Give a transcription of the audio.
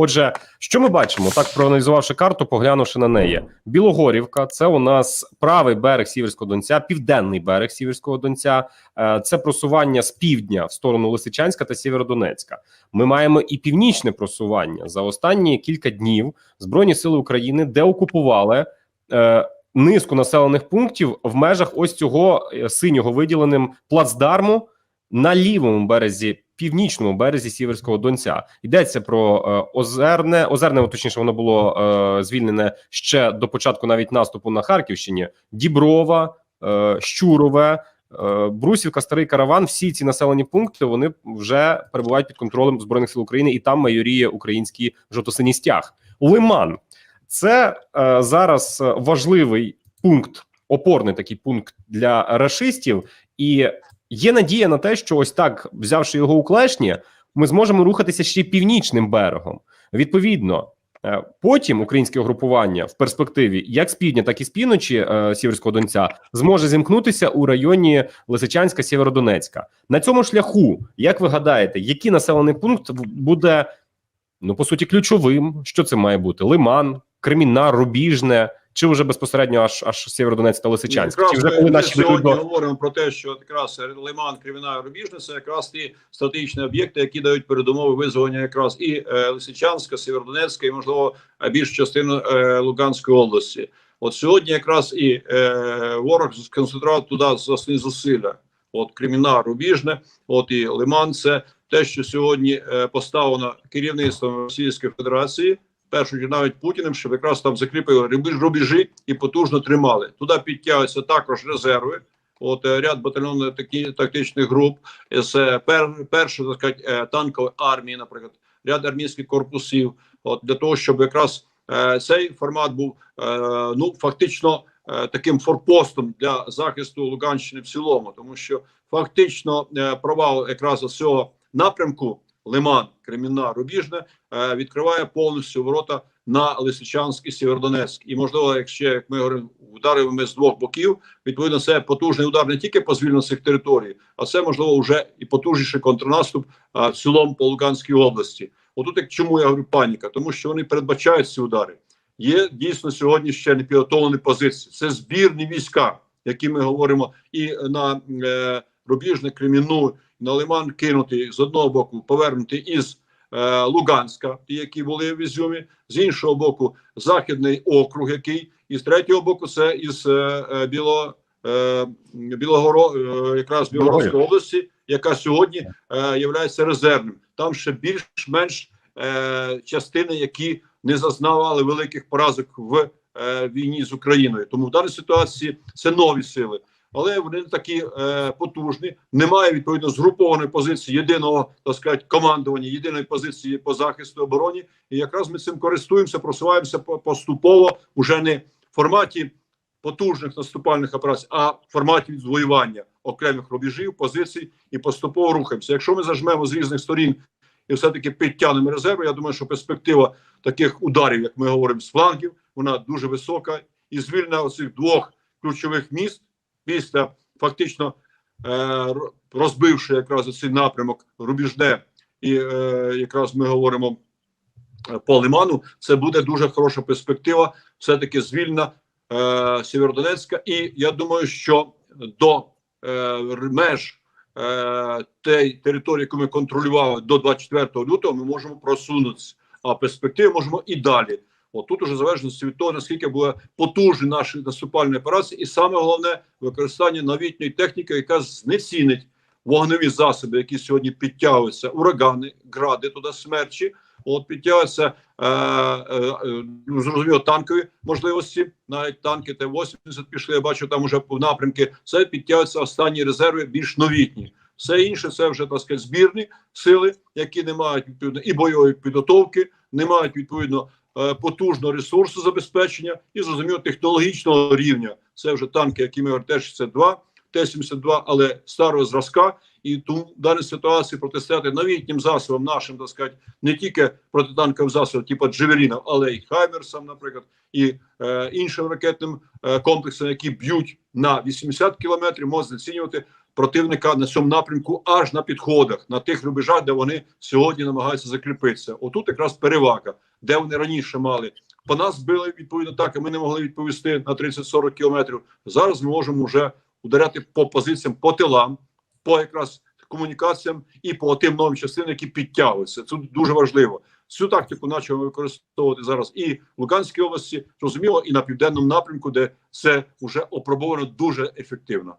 Отже, що ми бачимо, так проаналізувавши карту, поглянувши на неї. Білогорівка це у нас правий берег Сіверського Донця, південний берег Сіверського Донця. Е, Це просування з півдня в сторону Лисичанська та Сєвєродонецька. Ми маємо і північне просування за останні кілька днів. Збройні сили України деокупували е, низку населених пунктів в межах ось цього е, синього виділеним плацдарму на лівому березі, північному березі Сіверського Донця. Йдеться про е, озерне, озерне, точніше, воно було е, звільнене ще до початку навіть наступу на Харківщині. Діброва, е, Щурове. е, Брусівка, старий караван, всі ці населені пункти вони вже перебувають під контролем збройних сил України, і там майоріє український жовто-синій стяг. Лиман це е, зараз важливий пункт, опорний такий пункт для рашистів, і є надія на те, що ось так, взявши його у клешні, ми зможемо рухатися ще північним берегом. Відповідно, е, потім українське угрупування в перспективі, як з півдня, так і з півночі е, Сіверського Донця, зможе зімкнутися у районі Лисичанська, Сєвєродонецька. На цьому шляху, як ви гадаєте, який населений пункт буде ну по суті ключовим? Що це має бути? Лиман, Кремінна, Рубіжне, чи вже безпосередньо аж аж Сєвєродонецьк та Лисичанськ? Якраз Чи вже ми, коли ми наші сьогодні до говоримо про те, що якраз Лиман, Креміна, Рубіжне це якраз ті стратегічні об'єкти, які дають передумови визволення якраз і е, Лисичанська, Сєвєродонецька, і можливо е, більш частину е, Луганської області. От сьогодні якраз і е, ворог сконцентрував туди засні зусилля. От Креміна, Рубіжне, от і Лиман, це те, що сьогодні е, поставлено керівництвом Російської Федерації. Першу чергу навіть Путіним, щоб якраз там закріпили рубежі і потужно тримали. Туди підтягуються також резерви. От е, ряд батальйонних такі тактичних груп з е, пер, першої так сказати, е, танкової армії, наприклад, ряд армійських корпусів. От для того, щоб якраз е, цей формат був е, ну фактично е, таким форпостом для захисту Луганщини в цілому, тому що фактично е, провал якраз цього напрямку Лиман, Кремінна, Рубіжне е, відкриває повністю ворота на Лисичанськ і Сєвєродонецьк. І можливо, якщо як ми говоримо, ударимо ми з двох боків, відповідно, це потужний удар не тільки по звільненню цих територій, а це можливо вже і потужніший контрнаступ а, в цілому по Луганській області. Отут як чому я говорю паніка, тому що вони передбачають ці удари. Є дійсно сьогодні ще не підготовлені позиції. Це збірні війська, які ми говоримо, і на е, рубіжне Кремінну, на Лиман кинути з одного боку, повернути із е, Луганська, ті, які були в Ізюмі, з іншого боку, західний округ, який, і з третього боку, це із е, е, Біло, е, Білогоро, е, якраз Білогородської області, яка сьогодні е, є резервним. Там ще більш-менш е, частини, які не зазнавали великих поразок в е, війні з Україною. Тому в даній ситуації це нові сили. Але вони такі е, потужні. Немає відповідно згрупованої позиції єдиного так сказати, командування, єдиної позиції по захисту обороні. І якраз ми цим користуємося, просуваємося по- поступово, уже не в форматі потужних наступальних операцій, а в форматі відвоювання окремих рубежів, позицій і поступово рухаємося. Якщо ми зажмемо з різних сторін і все-таки підтягнемо резерви, я думаю, що перспектива таких ударів, як ми говоримо, з флангів, вона дуже висока. І звільнення оцих двох ключових міст після фактично е, розбивши якраз цей напрямок рубіжне, і е, якраз ми говоримо е, по лиману, це буде дуже хороша перспектива. Все таки звільнена е, Сєвєродонецька. І я думаю, що до меж тієї території, яку ми контролювали до 24 лютого, ми можемо просунутися. А перспективи можемо і далі. От тут уже залежності від того, наскільки буде потужні наші наступальні операції, і саме головне використання новітньої техніки, яка знецінить вогневі засоби, які сьогодні підтягуються, урагани, гради, туди смерчі. От підтягуються е, е, е, ну, зрозуміло танкові можливості. Навіть танки Т-80 пішли. Я бачу там уже в напрямки. Це підтягуються останні резерви, більш новітні. Все інше це вже так сказати, збірні сили, які не мають відповідно і бойової підготовки, не мають відповідно потужного ресурсу забезпечення і зрозуміло технологічного рівня. Це вже танки, які ми теж Т-62, Т-72, але старого зразка, І тому в даній ситуації протистояти новітнім засобам нашим, так сказати, не тільки протитанковим засобам, типу Джевелінів, але й Хаймерсам, наприклад, і е, іншим ракетним е, комплексам, які б'ють на 80 кілометрів, можуть знецінювати противника на цьому напрямку аж на підходах, на тих рубежах, де вони сьогодні намагаються закріпитися. Отут якраз перевага, де вони раніше мали. По нас били відповідно так, і ми не могли відповісти на 30-40 кілометрів. Зараз ми можемо вже ударяти по позиціям, по тилам, по якраз комунікаціям і по тим новим частинам, які підтягуються. Це дуже важливо. Цю тактику почали використовувати зараз і в Луганській області, зрозуміло, і на південному напрямку, де це вже опробовано дуже ефективно.